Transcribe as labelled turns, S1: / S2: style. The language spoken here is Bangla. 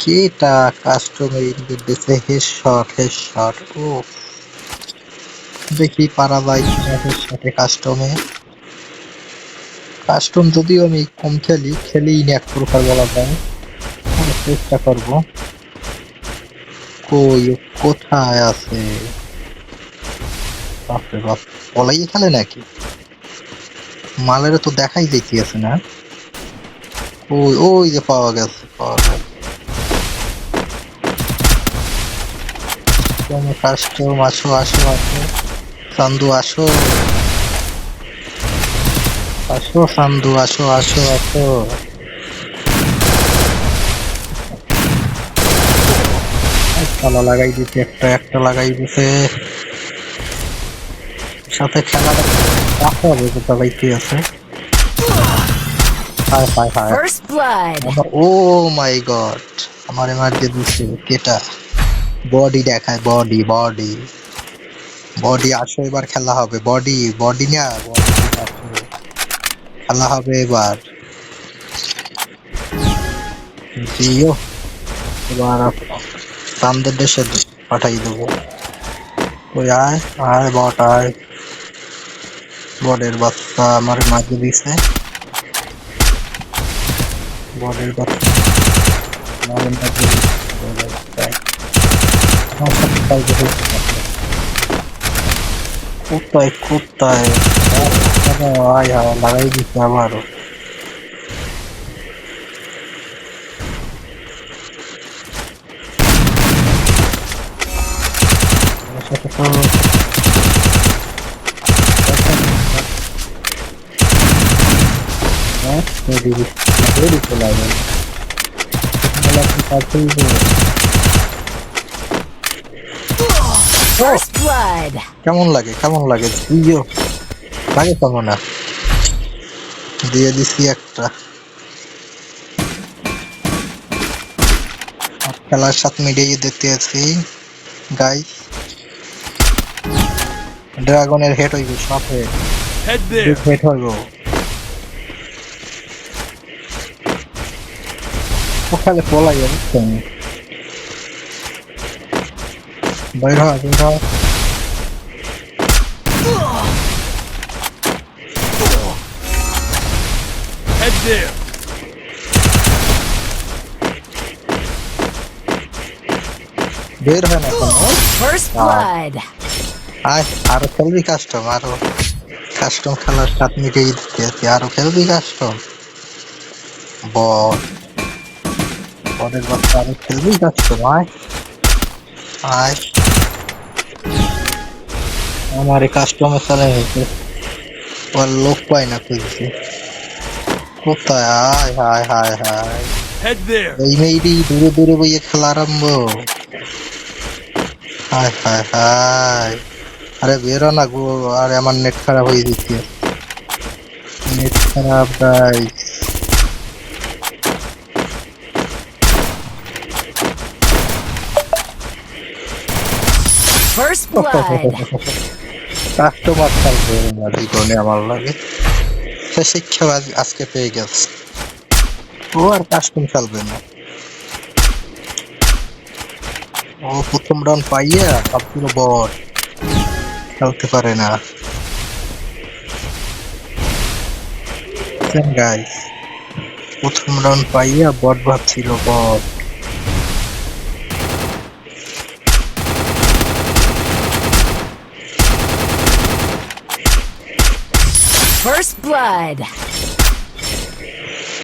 S1: কেটা কাস্টমার ইনপুট দিছে? হেডশট হেডশট ও, দেখি পারা কিনা হেডশটে কাস্টমে কাস্টম যদিও আমি কম খেলি খেলি না এক প্রকার বলা যায়। চেষ্টা করব। কই কোথায় আছে? বাপরে বাপ পলাই খেলে নাকি? মালের তো দেখাই দেখিয়েছে না? ওই ওই যে পাওয়া গেছে পাওয়া গেছে। আসো আসো আসো সান্দু আসো আসো সান্দু আসো আসো আসো তালা লাগাই একটা একটা লাগাই দিতে সাথে খেলাটা রাখতে হবে কোথা বাইতে আছে। ও মাই গড আমার এমার দিয়ে দিচ্ছে কেটা? বডি দেখায় বডি বডি বডি আসো এবার খেলা হবে। বডি বডি না খেলা হবে এবার। জিও, এবার দেশে পাঠাই দেবো। ওই আয় আয় বট আয়। বডের বাচ্চা আমার মাঝে দিছে। বডের বাচ্চা আমার মাঝে দিছে। বডের বাচ্চা। আমার সাথে কালকে হয়েছে আপনার। কোথায় কোথায় আরে, আয় আয় লাগাই দিচ্ছে আবারও কেমন লাগে? কেমন লাগে? দিও। লাগে কেমন না দিয়ে দিছি একটা। আর খেলার সাথে মিডিয়ে দেখতে আছি গাই ড্রাগনের হেড হইব সব হেড. হেড হইব। ওখানে পলাই বুঝছেন বাইর হয় হয়
S2: Head there.
S1: বের হয় না Ah.
S3: blood.
S1: আয় আরও খেলবি কাস্টম আরও কাস্টম খেলার সাত মিনিটে দিতে আছি আরও খেলবি কাস্টম বল বলের বাচ্চা আরও খেলবি কাস্টম আয় আয় আমার এই কাস্টমে চলে গেছে ওর লোক পাই না খুঁজছি কোথায়? হায় হায় হায়
S2: there.
S1: এই মেয়েটি দূরে দূরে বইয়ে খেলা আরম্ভ। হায় হায় হায়। আরে বেরো না গো আরে আমার নেট খারাপ হয়ে দিচ্ছে নেট খারাপ গাই
S3: First blood.
S1: কাস্টমার আমার লাগে সে শিক্ষা আজকে পেয়ে গেছে। ও আর কাস্টম না। ও প্রথম রাউন্ড পাইয়া সবগুলো বট খেলতে পারে না। প্রথম রাউন্ড পাইয়া বট ভাবছিল বট
S3: First blood.